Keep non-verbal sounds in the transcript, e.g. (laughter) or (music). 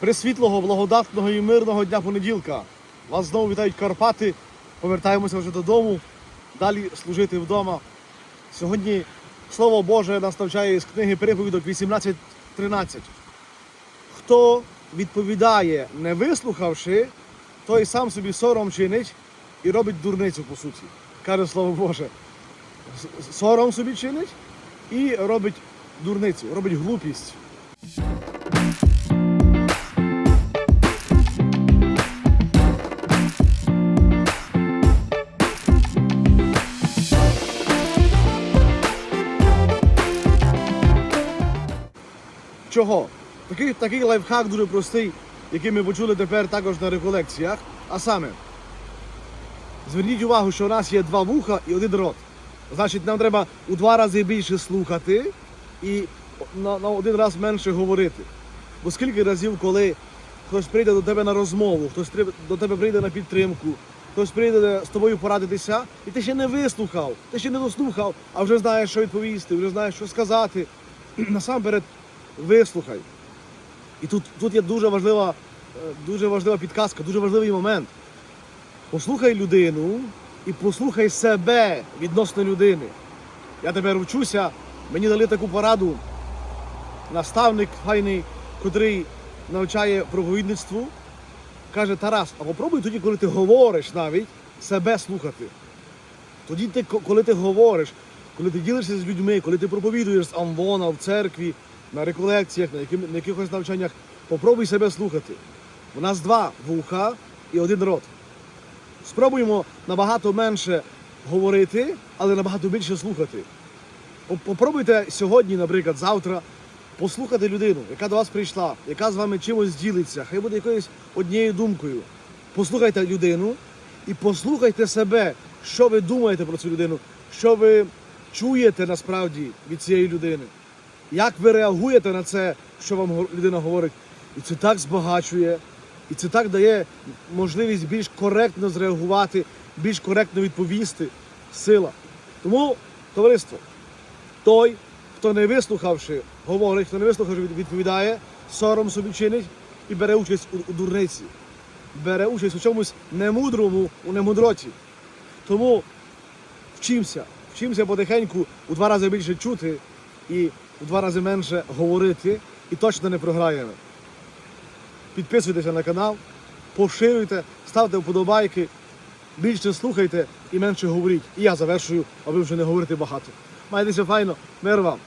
Пресвітлого, благодатного і мирного дня понеділка. Вас знову вітають Карпати. Повертаємося вже додому, далі служити вдома. Сьогодні Слово Боже нас навчає з книги Приповідок 18.13. Хто відповідає, не вислухавши, той сам собі сором чинить і робить дурницю по суті. Каже Слово Боже. Сором собі чинить і робить дурницю, робить глупість. Чого? Такий, такий лайфхак дуже простий, який ми почули тепер також на реколекціях. А саме, зверніть увагу, що у нас є два вуха і один рот. Значить, нам треба у два рази більше слухати і на, на один раз менше говорити. Бо скільки разів, коли хтось прийде до тебе на розмову, хтось до тебе прийде на підтримку, хтось прийде з тобою порадитися, і ти ще не вислухав, ти ще не дослухав, а вже знаєш, що відповісти, вже знаєш, що сказати. (clears throat) Насамперед, вислухай. І тут, тут є дуже важлива, е, дуже важлива підказка, дуже важливий момент. Послухай людину і послухай себе відносно людини. Я тепер вчуся, мені дали таку пораду. Наставник файний, котрий навчає проповідництву, каже Тарас, а попробуй тоді, коли ти говориш навіть, себе слухати. Тоді ти, коли ти говориш, коли ти ділишся з людьми, коли ти проповідуєш з амвона в церкві, на реколекціях, на, яким, на якихось навчаннях, попробуй себе слухати. У нас два вуха і один рот. Спробуємо набагато менше говорити, але набагато більше слухати. Попробуйте сьогодні, наприклад, завтра послухати людину, яка до вас прийшла, яка з вами чимось ділиться, хай буде якоюсь однією думкою. Послухайте людину і послухайте себе, що ви думаєте про цю людину, що ви чуєте насправді від цієї людини. Як ви реагуєте на це, що вам людина говорить? І це так збагачує, і це так дає можливість більш коректно зреагувати, більш коректно відповісти. Сила. Тому, товариство, той, хто не вислухавши, говорить, хто не вислухавши, відповідає, сором собі чинить і бере участь у, у дурниці, бере участь у чомусь немудрому, у немудроті. Тому вчимося, вчимося потихеньку у два рази більше чути і у два рази менше говорити, і точно не програємо. Підписуйтеся на канал, поширюйте, ставте вподобайки, більше слухайте і менше говоріть. І я завершую, аби вже не говорити багато. Майтеся файно, мир вам!